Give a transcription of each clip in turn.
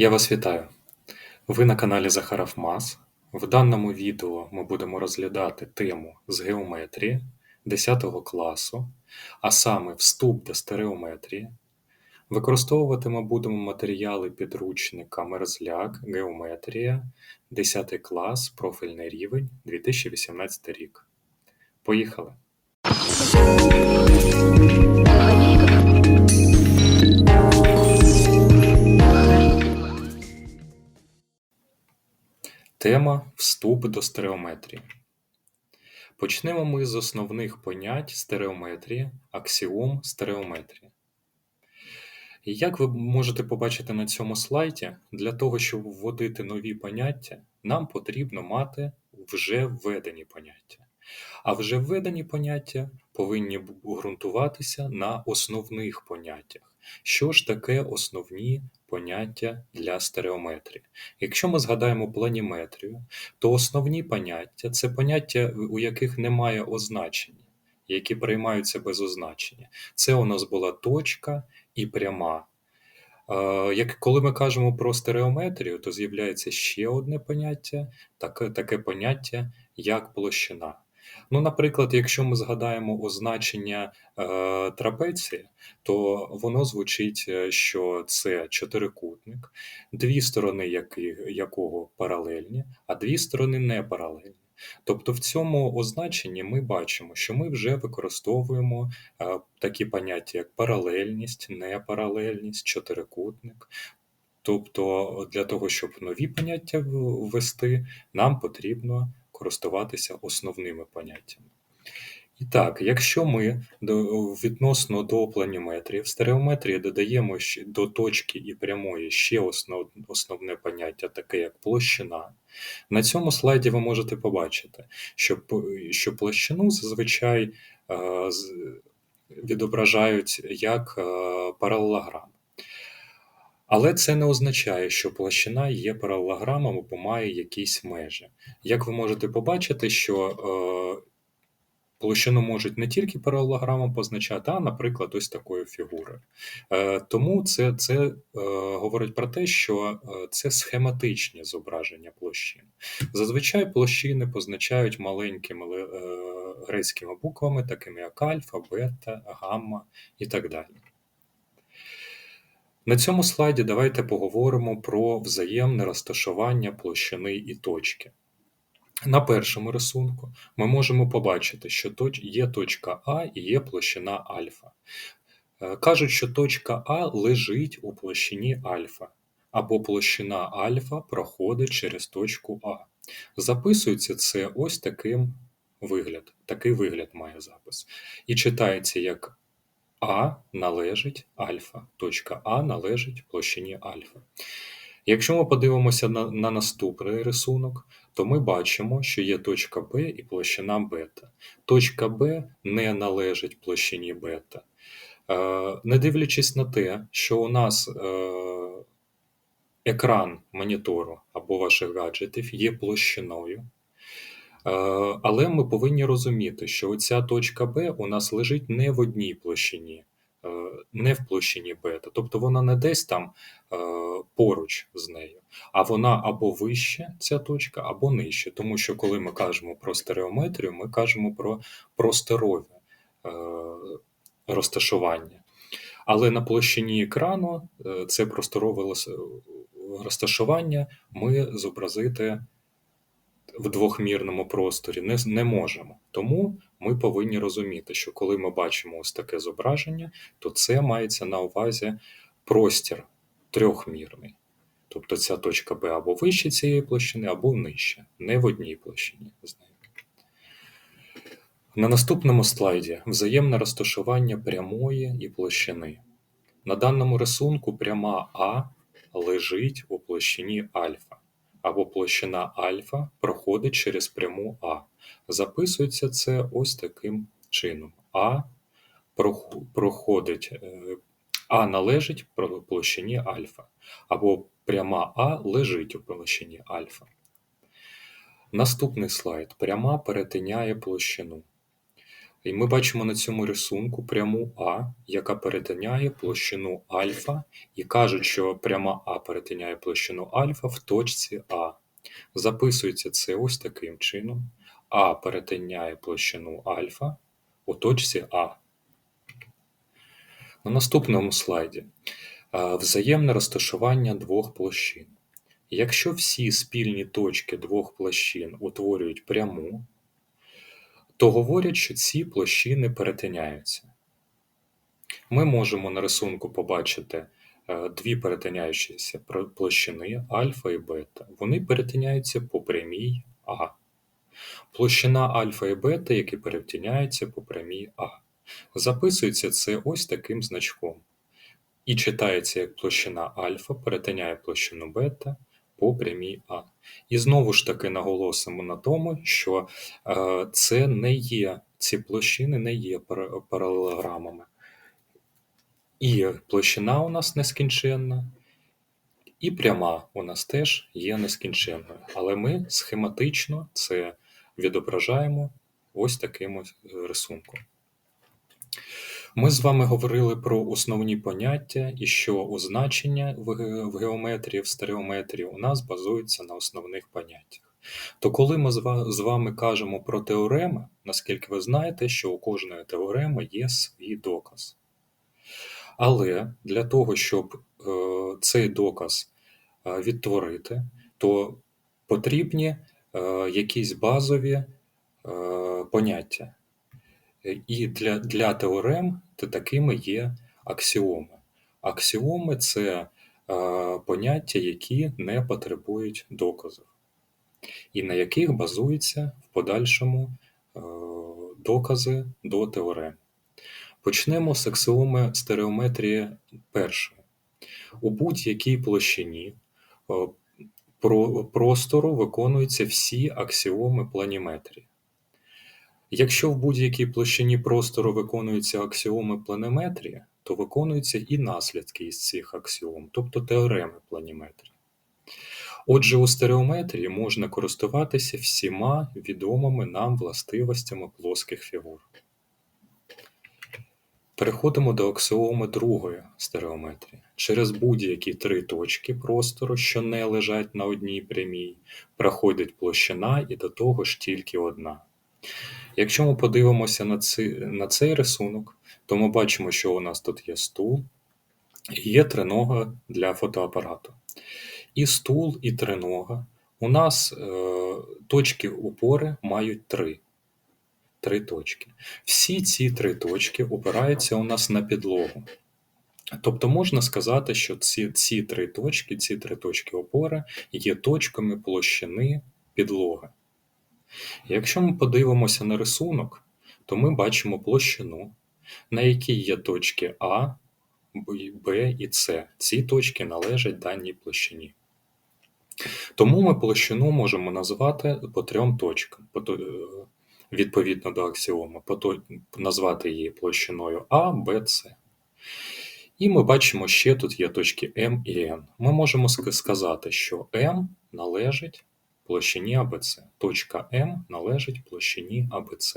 Я вас вітаю! Ви на каналі Захаров Мас. В даному відео ми будемо розглядати тему з геометрії 10 класу, а саме вступ до стереометрії. Використовувати ми будемо матеріали підручника Мерзляк, Геометрія, 10 клас, профільний рівень 2018 рік. Поїхали! Тема Вступ до стереометрії. Почнемо ми з основних понять стереометрії, аксіом стереометрії. Як ви можете побачити на цьому слайді, для того, щоб вводити нові поняття, нам потрібно мати вже введені поняття. А вже введені поняття повинні ґрунтуватися на основних поняттях. Що ж таке основні поняття для стереометрії? Якщо ми згадаємо планіметрію, то основні поняття це поняття, у яких немає означення, які приймаються без означення. Це у нас була точка і пряма. Як коли ми кажемо про стереометрію, то з'являється ще одне поняття, таке, таке поняття як площина. Ну, наприклад, якщо ми згадаємо означення е, трапеції, то воно звучить, е, що це чотирикутник, дві сторони яких, якого паралельні, а дві сторони не паралельні. Тобто в цьому означенні ми бачимо, що ми вже використовуємо е, такі поняття, як паралельність, непаралельність, чотирикутник. Тобто, для того, щоб нові поняття ввести, нам потрібно користуватися основними поняттями. І так, якщо ми відносно до планіметрії, в стереометрії додаємо до точки і прямої ще основ, основне поняття, таке як площина, на цьому слайді ви можете побачити, що що площину зазвичай е, відображають як е, паралелограм. Але це не означає, що площина є паралелограмом або має якісь межі. Як ви можете побачити, що е, площину можуть не тільки паралелограмом позначати, а, наприклад, ось такою фігурою. Е, Тому це це е, говорить про те, що е, це схематичні зображення площин. Зазвичай площини позначають маленькими е, грецькими буквами, такими як альфа, бета, гамма і так далі. На цьому слайді давайте поговоримо про взаємне розташування площини і точки. На першому рисунку ми можемо побачити, що є точка А і є площина альфа. Е, кажуть, що точка А лежить у площині альфа, або площина альфа проходить через точку А. Записується це ось таким вигляд. Такий вигляд має запис. І читається як а належить альфа. Точка А належить площині альфа. Якщо ми подивимося на на наступний рисунок, то ми бачимо, що є точка Б і площина бета. Точка Б не належить площині бета. Е, Не дивлячись на те, що у нас е, екран монітору або ваших гаджетів є площиною. Е, але ми повинні розуміти, що ця точка Б у нас лежить не в одній площині, е, не в площині бета, тобто вона не десь там е, поруч з нею, а вона або вище ця точка, або нижче. Тому що коли ми кажемо про стереометрію, ми кажемо про просторове розташування. Але на площині екрану це просторове розташування ми зобразити в двохмірному просторі не не можемо. Тому ми повинні розуміти, що коли ми бачимо ось таке зображення, то це мається на увазі простір трьохмірний. Тобто ця точка Б або вище цієї площини, або нижче, не в одній площині. На наступному слайді взаємне розташування прямої і площини. На даному рисунку пряма А лежить у площині альфа або площина альфа проходить через пряму А. Записується це ось таким чином. А проходить, е, А належить площині альфа, або пряма А лежить у площині альфа. Наступний слайд. Пряма перетиняє площину. І ми бачимо на цьому рисунку пряму А, яка перетиняє площину альфа, і кажуть, що пряма А перетиняє площину альфа в точці А. Записується це ось таким чином. А перетиняє площину альфа у точці А. На наступному слайді е, взаємне розташування двох площин. Якщо всі спільні точки двох площин утворюють пряму, то говорять, що ці площини перетиняються. Ми можемо на рисунку побачити е, дві перетиняючіся площини альфа і бета. Вони перетиняються по прямій А. Площина альфа і бета, які перетиняються по прямій А. Записується це ось таким значком. І читається як площина альфа перетиняє площину бета по прямій А. І знову ж таки наголосимо на тому, що е, це не є, ці площини не є паралелограмами. І площина у нас нескінченна, і пряма у нас теж є нескінченною. Але ми схематично це відображаємо ось таким е, рисунком. Ми з вами говорили про основні поняття і що означення в геометрії, в стереометрії у нас базуються на основних поняттях. То коли ми з вами кажемо про теореми, наскільки ви знаєте, що у кожної теореми є свій доказ. Але для того, щоб е, цей доказ е, відтворити, то потрібні е, якісь базові поняття. І для, для теорем то такими є аксіоми. Аксіоми це е, поняття, які не потребують доказів, і на яких базуються в подальшому е, докази до теорем. Почнемо з аксіоми стереометрії першої. У будь-якій площині е, про- простору виконуються всі аксіоми планіметрії. Якщо в будь-якій площині простору виконуються аксіоми планіметрії, то виконуються і наслідки із цих аксіом, тобто теореми планіметрії. Отже, у стереометрії можна користуватися всіма відомими нам властивостями плоских фігур. Переходимо до аксіоми другої стереометрії. Через будь-які три точки простору, що не лежать на одній прямій, проходить площина і до того ж тільки одна. Якщо ми подивимося на цей, на цей рисунок, то ми бачимо, що у нас тут є стул і є тринога для фотоапарату. І стул, і тринога. У нас е, точки опори мають три. Три точки. Всі ці три точки опираються у нас на підлогу. Тобто можна сказати, що ці, ці три точки, ці три точки опори є точками площини підлоги. Якщо ми подивимося на рисунок, то ми бачимо площину, на якій є точки А, Б і С. Ці точки належать даній площині. Тому ми площину можемо назвати по трьом точкам, е, відповідно до аксіоми, назвати її площиною А, Б, С. І ми бачимо, ще тут є точки М і Н. Ми можемо сказати, що М належить площині АБЦ. Точка М належить площині АБЦ.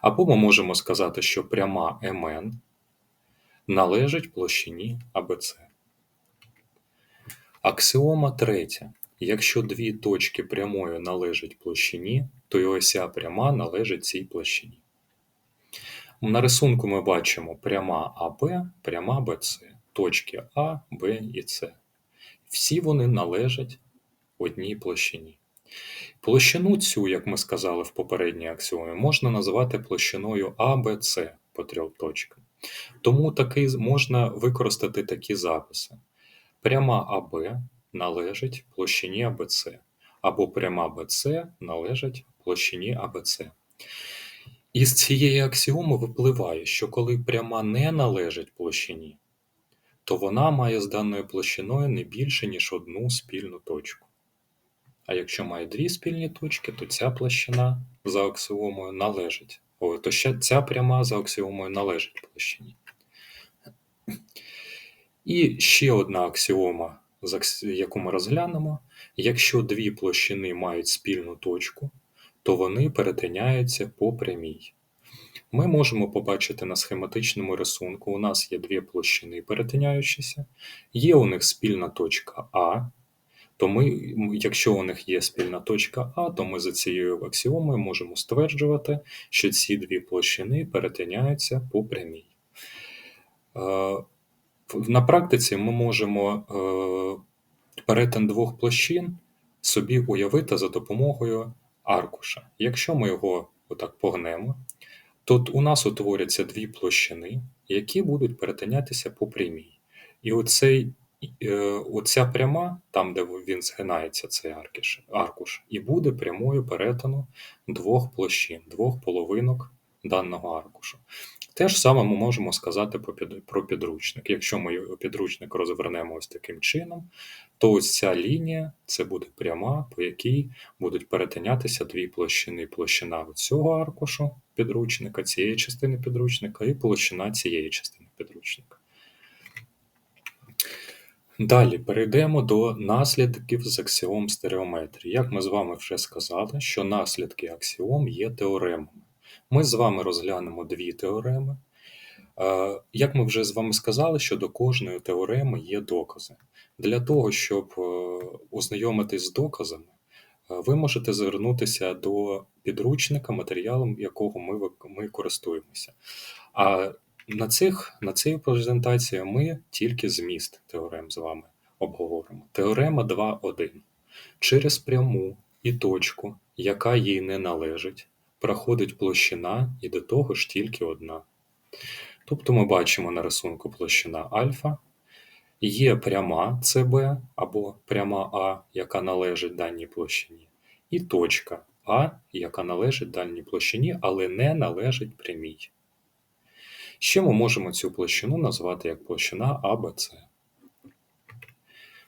Або ми можемо сказати, що пряма МН належить площині АБЦ. Аксіома третя. Якщо дві точки прямої належать площині, то і ося пряма належить цій площині. На рисунку ми бачимо пряма АБ, пряма БЦ, точки А, Б і С. Всі вони належать одній площині. Площину цю, як ми сказали в попередній аксіомі, можна назвати площиною АБЦ по трьох точкам. Тому таки можна використати такі записи. Пряма АБ належить площині АБЦ, або пряма БЦ належить площині АБЦ. Із цієї аксіоми випливає, що коли пряма не належить площині, то вона має з даною площиною не більше, ніж одну спільну точку. А якщо має дві спільні точки, то ця площина за аксіомою належить. Ой, то ще ця пряма за аксіомою належить площині. І ще одна аксіома, яку ми розглянемо: якщо дві площини мають спільну точку, то вони перетиняються по прямій. Ми можемо побачити на схематичному рисунку, у нас є дві площини перетиняючіся, є у них спільна точка А, то ми, якщо у них є спільна точка А, то ми за цією аксіомою можемо стверджувати, що ці дві площини перетиняються по прямій. Е, на практиці ми можемо е, перетин двох площин собі уявити за допомогою аркуша. Якщо ми його отак погнемо, то у нас утворяться дві площини, які будуть перетинятися по прямій. І оцей, оця пряма, там, де він згинається, цей аркуш, аркуш, і буде прямою перетину двох площин, двох половинок даного аркушу. Те ж саме ми можемо сказати про підручник. Якщо ми підручник розвернемо ось таким чином, то ось ця лінія це буде пряма, по якій будуть перетинятися дві площини. Площина цього аркушу підручника, цієї частини підручника, і площина цієї частини підручника. Далі перейдемо до наслідків з аксіом стереометрії. Як ми з вами вже сказали, що наслідки аксіом є теоремами. Ми з вами розглянемо дві теореми. Е, як ми вже з вами сказали, що до кожної теореми є докази. Для того, щоб е, ознайомитись з доказами, е, ви можете звернутися до підручника, матеріалом якого ми користуємося. А на цих, на цій презентації ми тільки зміст теорем з вами обговоримо. Теорема 2.1. Через пряму і точку, яка їй не належить, проходить площина і до того ж тільки одна. Тобто ми бачимо на рисунку площина альфа, є пряма СБ або пряма А, яка належить даній площині, і точка А, яка належить даній площині, але не належить прямій. Ще ми можемо цю площину назвати як площина АБЦ.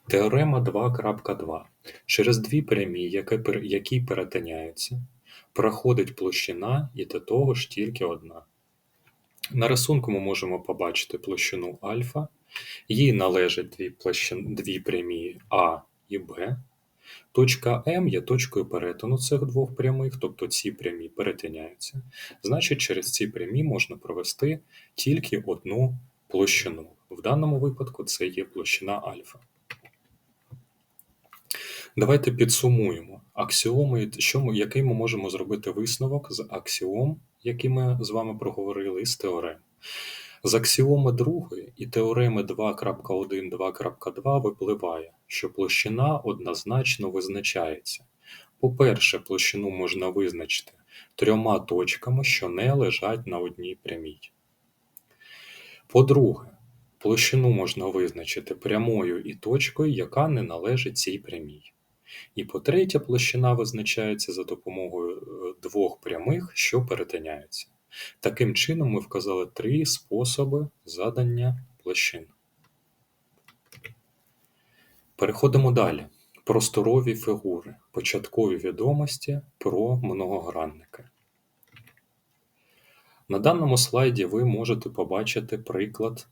Теорема 2.2. Через дві прямі, які перетиняються, проходить площина і до того ж тільки одна. На рисунку ми можемо побачити площину альфа, їй належать дві площин, дві прямі А і Б. Точка М є точкою перетину цих двох прямих, тобто ці прямі перетиняються. Значить, через ці прямі можна провести тільки одну площину. В даному випадку це є площина альфа. Давайте підсумуємо аксіоми, що ми, який ми можемо зробити висновок з аксіом, які ми з вами проговорили, і з теорем. З аксіоми другої і теореми 2.1, 2.2 випливає, що площина однозначно визначається. По-перше, площину можна визначити трьома точками, що не лежать на одній прямій. По-друге, площину можна визначити прямою і точкою, яка не належить цій прямій. І по-третє, площина визначається за допомогою е, двох прямих, що перетиняються. Таким чином, ми вказали три способи задання площин. Переходимо далі. Просторові фігури. Початкові відомості про многогранники. На даному слайді ви можете побачити приклад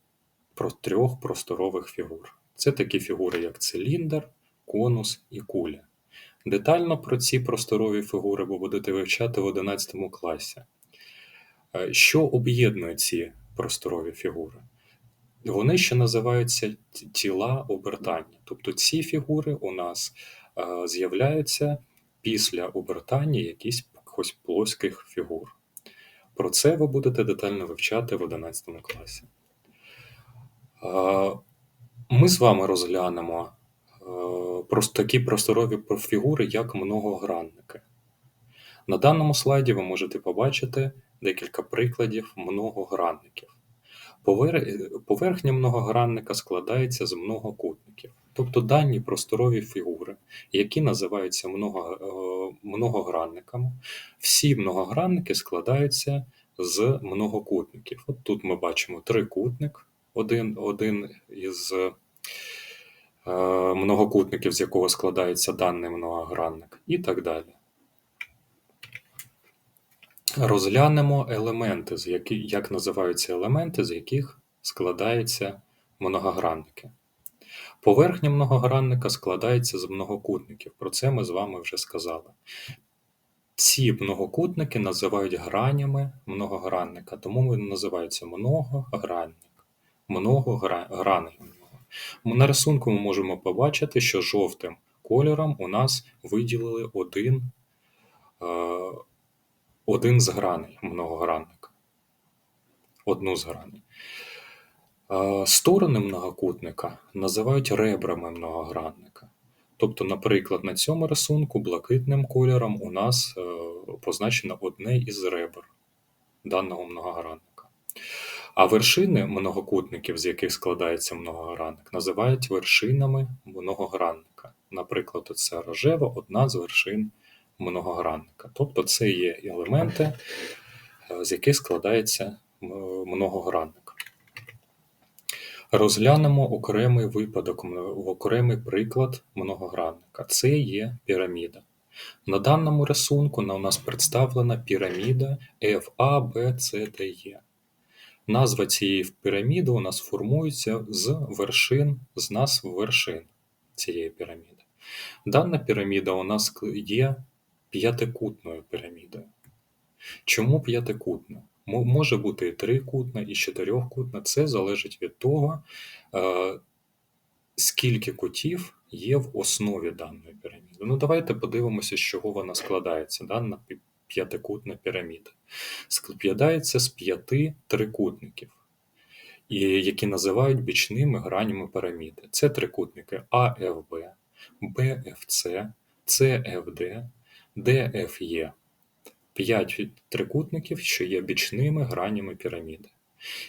про трьох просторових фігур. Це такі фігури, як циліндр, конус і куля. Детально про ці просторові фігури ви будете вивчати в 11 класі. Що об'єднує ці просторові фігури? Вони ще називаються тіла обертання. Тобто ці фігури у нас з'являються після обертання якихось плоских фігур. Про це ви будете детально вивчати в 11 класі. Ми з вами розглянемо такі просторові фігури, як многогранники. На даному слайді ви можете побачити декілька прикладів многогранників. Поверхня многогранника складається з многокутників, тобто дані просторові фігури, які називаються е, многогранниками. Всі многогранники складаються з многокутників. От Тут ми бачимо трикутник, один один із Е, многокутників, з якого складається даний многогранник, і так далі. Розглянемо елементи, з які, як називаються елементи, з яких складаються многогранники. Поверхня многогранника складається з многокутників, про це ми з вами вже сказали. Ці многокутники називають гранями многогранника, тому він називається многогранник. Многограний. На рисунку ми можемо побачити, що жовтим кольором у нас виділили один е, один з граней многогранника. Одну з граней. Е, сторони многокутника називають ребрами многогранника. Тобто, наприклад, на цьому рисунку блакитним кольором у нас е, позначено одне із ребр даного многогранника. А вершини многокутників, з яких складається многогранник, називають вершинами многогранника. Наприклад, це рожева одна з вершин многогранника. Тобто це є елементи, е, з яких складається многогранник. Розглянемо окремий випадок, окремий приклад многогранника. Це є піраміда. На даному рисунку у нас представлена піраміда FABCDE. Назва цієї піраміди у нас формується з вершин, з назв вершин цієї піраміди. Дана піраміда у нас є п'ятикутною пірамідою. Чому п'ятикутна? Може бути і трикутна, і чотирьохкутна. Це залежить від того, е, скільки кутів є в основі даної піраміди. Ну, давайте подивимося, з чого вона складається, дана п'ятикутна піраміда. Складається з п'яти трикутників, які називають бічними гранями піраміди. Це трикутники АФБ, БФЦ, ЦФД, ДФЄ. П'ять трикутників, що є бічними гранями піраміди.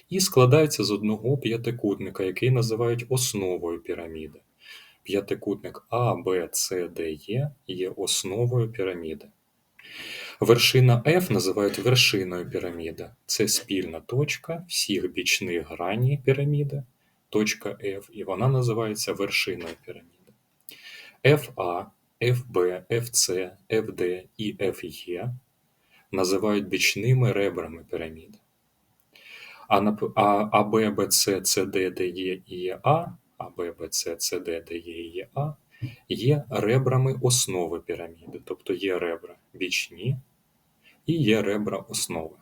І складається з одного п'ятикутника, який називають основою піраміди. П'ятикутник А, Б, С, Д, Е є основою піраміди. Вершина F називають вершиною піраміди. Це спільна точка всіх бічних граній піраміди, точка F, і вона називається вершиною піраміди. FA, FB, FC, FD і FE називають бічними ребрами піраміди. А АБ, БЦ, СД, ДЕ і ЕА, АБ, БЦ, СД, ДЕ і ЕА є ребрами основи піраміди, тобто є ребра бічні і є ребра основи.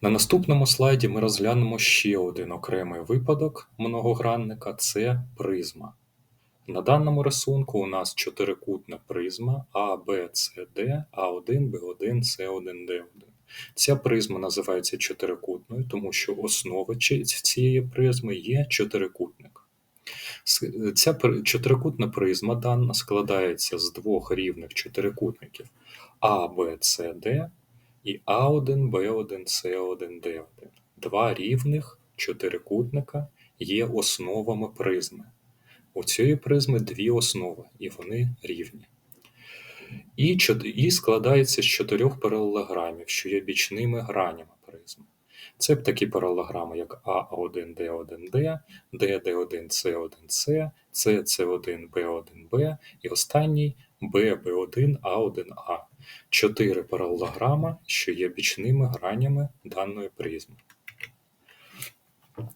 На наступному слайді ми розглянемо ще один окремий випадок многогранника це призма. На даному рисунку у нас чотирикутна призма А, Б, С, Д, А1, Б1, С1, Д1. Ця призма називається чотирикутною, тому що основа цієї призми є чотирикутник. Ця чотирикутна призма дана складається з двох рівних чотирикутників А, Б, С, Д і А1, Б1, С1, Д1. Два рівних чотирикутника є основами призми. У цієї призми дві основи, і вони рівні. І і складається з чотирьох паралелограмів, що є бічними гранями призми. Це такі паралелограми, як А1Д1Д, ДД1С1С, СС1Б1Б і останній ББ1А1А. Чотири паралелограма, що є бічними гранями даної призми.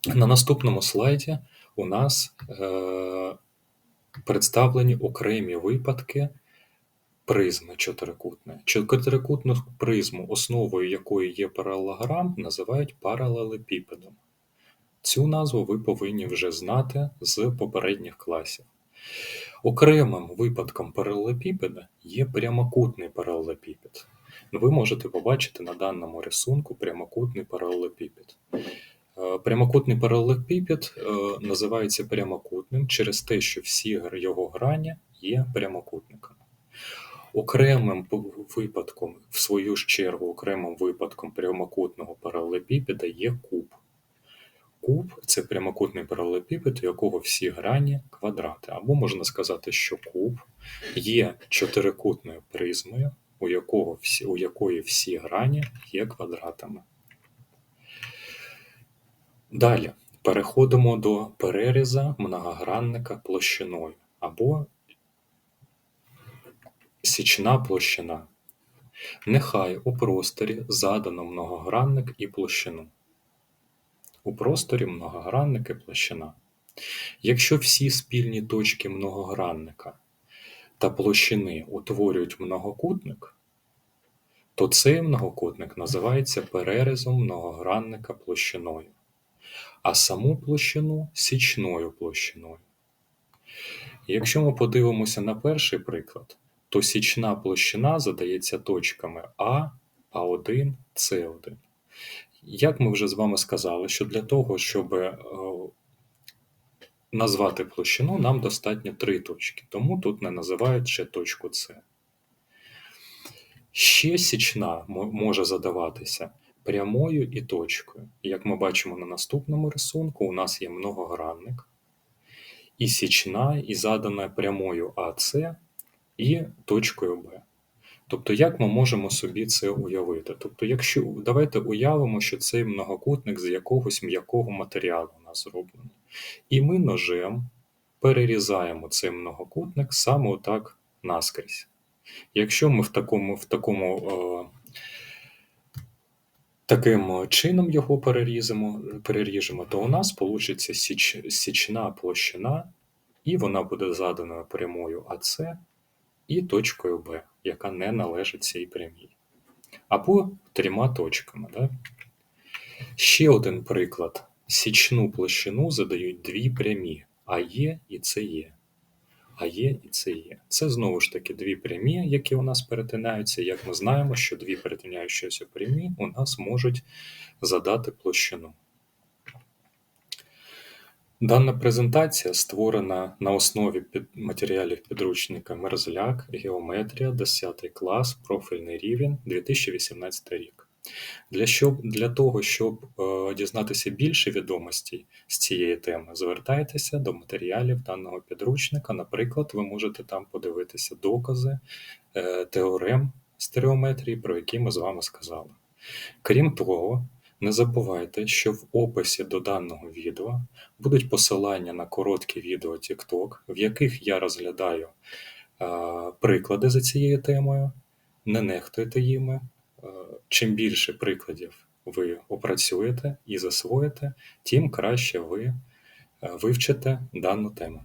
На наступному слайді у нас е, представлені окремі випадки призми чотирикутної. Чотирикутну призму, основою якої є паралелограм, називають паралелепіпедом. Цю назву ви повинні вже знати з попередніх класів. Окремим випадком паралелепіпеда є прямокутний паралелепіпед. Ви можете побачити на даному рисунку прямокутний паралелепіпед. Прямокутний паралелепіпед е, називається прямокутним через те, що всі його грані є прямокутниками. Окремим випадком, в свою ж чергу, окремим випадком прямокутного паралелепіпеда є куб. Куб це прямокутний паралелепіпед, у якого всі грані квадрати. Або можна сказати, що куб є чотирикутною призмою, у, якого всі, у якої всі грані є квадратами. Далі переходимо до переріза многогранника площиною або січна площина. Нехай у просторі задано многогранник і площину. У просторі многогранник і площина. Якщо всі спільні точки многогранника та площини утворюють многокутник, то цей многокутник називається перерізом многогранника площиною, а саму площину січною площиною. Якщо ми подивимося на перший приклад, то січна площина задається точками А, А1, С1. Як ми вже з вами сказали, що для того, щоб е, назвати площину, нам достатньо три точки, тому тут не називають ще точку С. Ще січна може задаватися прямою і точкою. Як ми бачимо на наступному рисунку, у нас є многогранник, і січна, і задана прямою АС і точкою Б. Тобто, як ми можемо собі це уявити? Тобто, якщо давайте уявимо, що цей многокутник з якогось м'якого матеріалу у нас зроблений, і ми ножем перерізаємо цей многокутник саме отак наскрізь. Якщо ми в такому, в такому е, таким чином його переріземо, переріжемо, то у нас вийде січ, січна площина, і вона буде заданою прямою АС і точкою Б, яка не належить цій прямій. Або трьома точками. Да? Ще один приклад. Січну площину задають дві прямі АЄ і СЕ. АЄ і СЕ. Це знову ж таки дві прямі, які у нас перетинаються. Як ми знаємо, що дві перетинаючіся прямі у нас можуть задати площину. Дана презентація створена на основі матеріалів підручника Мерзляк, Геометрія, 10 клас, профільний рівень, 2018 рік. Для, щоб, для того, щоб е, дізнатися більше відомостей з цієї теми, звертайтеся до матеріалів даного підручника. Наприклад, ви можете там подивитися докази е, теорем стереометрії, про які ми з вами сказали. Крім того, не забувайте, що в описі до даного відео будуть посилання на короткі відео TikTok, в яких я розглядаю е, приклади за цією темою. Не нехтуйте їми. Е, Чим більше прикладів ви опрацюєте і засвоїте, тим краще ви е, вивчите дану тему.